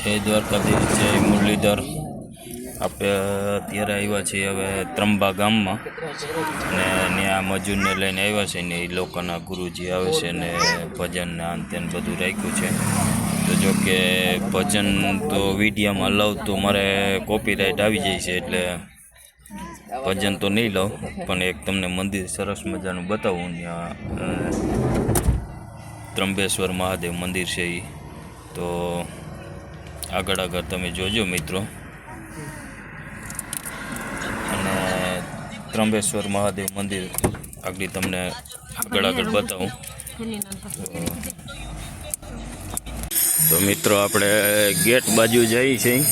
જય દ્વારકાધીશ જય મુરલીધર. આપણે અત્યારે આવ્યા છીએ હવે ત્રંબા ગામમાં. અને ત્યાં મજૂરને લઈને આવ્યા છે ને એ લોકોના ગુરુજી આવે છે ને ભજન ને આન તેન બધું રાખ્યું છે. તો જો કે ભજન તો વિડીયામાં લઉં તો મારે કોપીરાઇટ આવી જાય છે એટલે ભજન તો નહીં લઉં, પણ એક તમને મંદિર સરસ મજાનું બતાવું ત્યાં ત્રંબેશ્વર મહાદેવ મંદિર છે એ તો આગળ આગળ તમે જોજો મિત્રો. અને ત્રંબેશ્વર મહાદેવ મંદિર આગળ તમને આગળ આગળ બતાવું. તો મિત્રો, આપણે ગેટ બાજુ જઈએ છીએ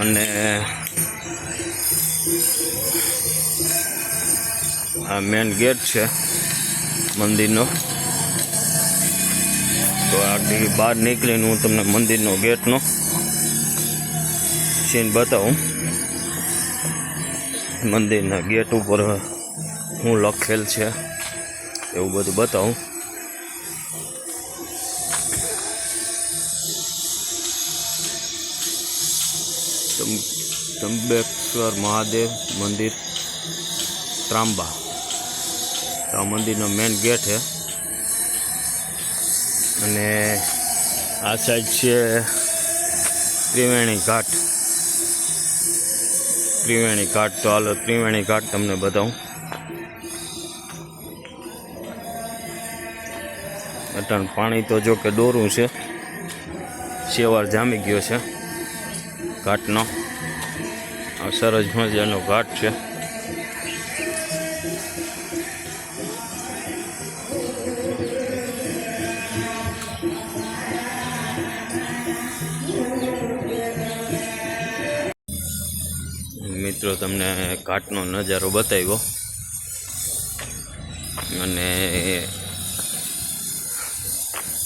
અને આ મેન ગેટ છે મંદિરનો. તો આગળ બહાર નીકળીને હું તમને મંદિરનો ગેટનો સીન બતાવું. મંદિરના ગેટ ઉપર હું લખેલ છે, એવું બધું બતાવું. તમ- મહાદેવ મંદિર ત્રાંબા. આ મંદિરનો મેઇન ગેટ છે. અને આ સાઈડ છે ત્રિવેણી ઘાટ. ત્રિવેણી ઘાટ તો હાલો, ત્રિવેણી ઘાટ તમને બતાવું. અટણ પાણી તો જો કે દોરું છે. સેવાર જામી ગયો છે. ઘાટનો. આ સરસ મજાનો ઘાટ છે. મિત્રો, તમને ઘાટનો નજારો બતાવ્યો. અને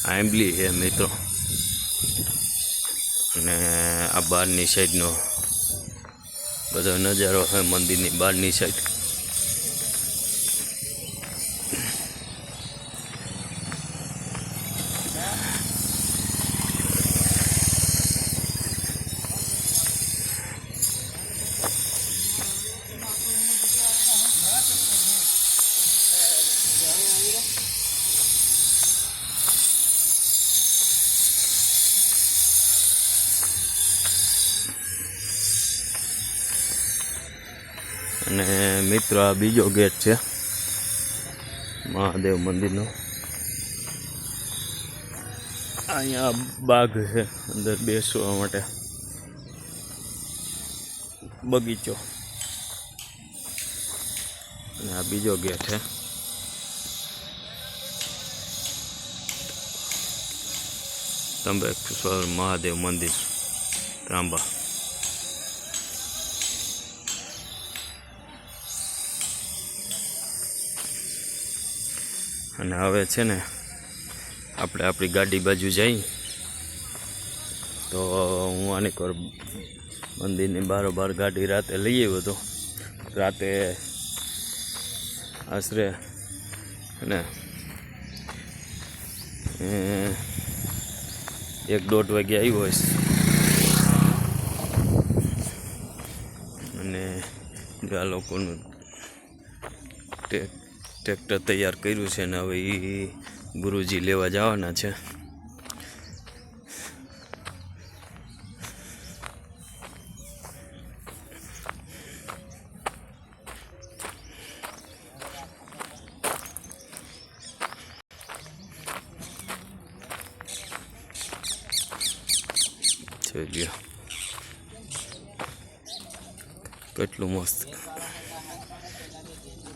આંબલી છે મિત્રો. અને આ બહારની સાઈડનો બધો નજારો છે મંદિરની બહારની સાઈડ. અને મિત્રો આ બીજો ગેટ છે. મહાદેવ મંદિરનો. અહીંયા બાગ છે, અંદર બેસવા માટે. બગીચો. અને આ બીજો ગેટ છે. ત્રંબકેશ્વર મહાદેવ મંદિર, ત્રાંબા. અને હવે છે ને આપણે આપણી ગાડી બાજુ જઈ. તો હું આની પર મંદિરની બારોબાર ગાડી રાતે લઈ આવ્યો હતો રાતે આશરે ને એક દોઢ વાગે આવ્યો હોઈશ. અને આ લોકોનું ટેક ટ્રેક્ટર તૈયાર કર્યું છે ને હવે એ ગુરુજી લેવા જવાના છે. જોઈ કેટલું મસ્ત.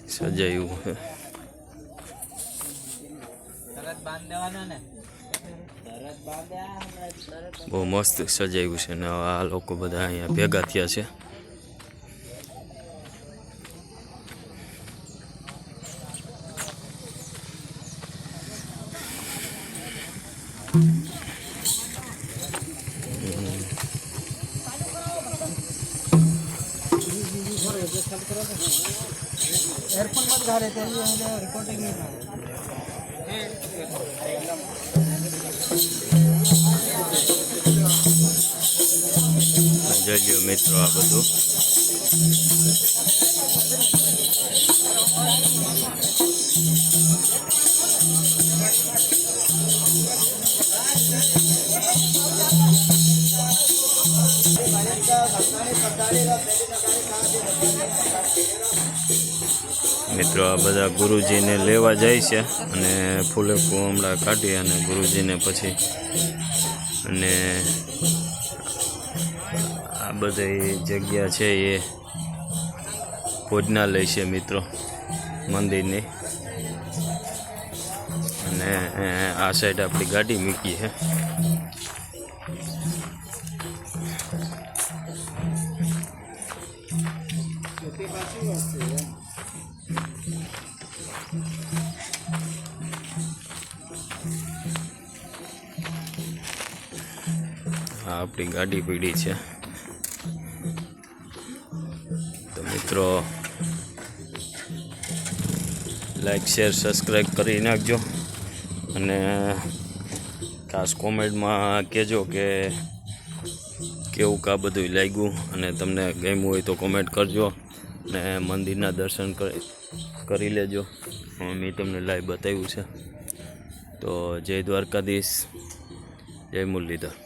સજાયું છે બહુ મસ્ત સજાવ્યું છે ને આ લોકો બધા અહીંયા ભેગા થયા છે. એરફોન મત ઘરે રિપોર્ટિંગ જોજો મિત્રો આ Thank you. મિત્રો, આ બધા ગુરુજીને લેવા જાય છે અને ફૂલે હમણાં કાઢી અને ગુરુજીને પછી અને આ બધી જગ્યા છે એ ભોજનાલય છે મિત્રો, મંદિરની. અને આ સાઈડ આપણી ગાડી મૂકી છે. આ આપણી ગાડી પીડી છે. તો મિત્રો લાઈક શેર સબસ્ક્રાઈબ કરી નાખજો. અને ખાસ કોમેન્ટમાં કહેજો કે કેવું કા બધું લાગ્યું. અને તમને ગમ્યું હોય તો કોમેન્ટ કરજો. ને મંદિરના દર્શન કરી લેજો. મેં તમને લાઈવ બતાવ્યું છે. તો જય દ્વારકાધીશ. જય મુરલીધર.